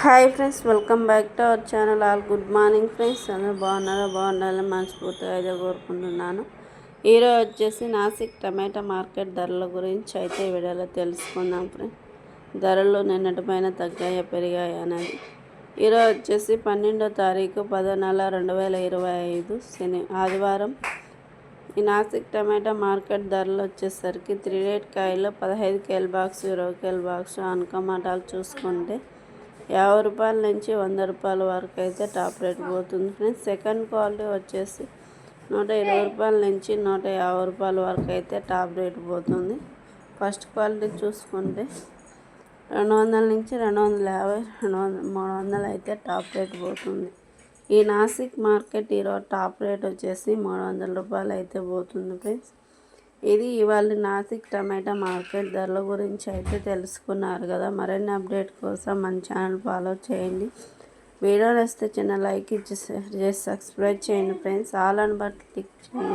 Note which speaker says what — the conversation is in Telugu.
Speaker 1: Hi friends welcome back to our channel. All good morning friends. అందరూ బాగున్నారా? బాగుండాలని మనస్ఫూర్తిగా అయితే కోరుకుంటున్నాను. ఈరోజు వచ్చేసి నాసిక్ టమాటా మార్కెట్ ధరల గురించి అయితే వీడియోలో తెలుసుకుందాం ఫ్రెండ్స్ ధరలు నిన్నటి పైన తగ్గాయా పెరిగాయా అనేది. ఈరోజు వచ్చేసి పన్నెండో తారీఖు పదో నెల రెండు వేల ఇరవై ఐదు శని ఆదివారం. ఈ నాసిక్ టమాటా మార్కెట్ ధరలు వచ్చేసరికి త్రీ రేట్ కాయలు పదహైదు కేల్ బాక్స్ ఇరవై కేల్ బాక్స్ అనుకమాటాలు చూసుకుంటే యాభై రూపాయల నుంచి వంద రూపాయల వరకు అయితే టాప్ రేట్ పోతుంది ఫ్రెండ్స్. సెకండ్ క్వాలిటీ వచ్చేసి నూట ఇరవై రూపాయల నుంచి నూట యాభై రూపాయల వరకు అయితే టాప్ రేట్ పోతుంది. ఫస్ట్ క్వాలిటీ చూసుకుంటే రెండు వందల నుంచి రెండు వందల యాభై రెండు వందల మూడు వందలు అయితే టాప్ రేట్ పోతుంది. ఈ నాసిక్ మార్కెట్ ఈరోజు టాప్ రేట్ వచ్చేసి మూడు వందల రూపాయలు అయితే పోతుంది ఫ్రెండ్స్. ఇది ఇవాళ నాసిక్ టమాటా మార్కెట్ ధరల గురించి అయితే తెలుసుకున్నారు కదా. మరిన్ని అప్డేట్ కోసం మన ఛానల్ ఫాలో చేయండి. వీడియో వస్తే చిన్న లైక్ ఇచ్చి సబ్స్క్రైబ్ చేయండి ఫ్రెండ్స్. ఆల్ అని బట్టి క్లిక్ చేయండి.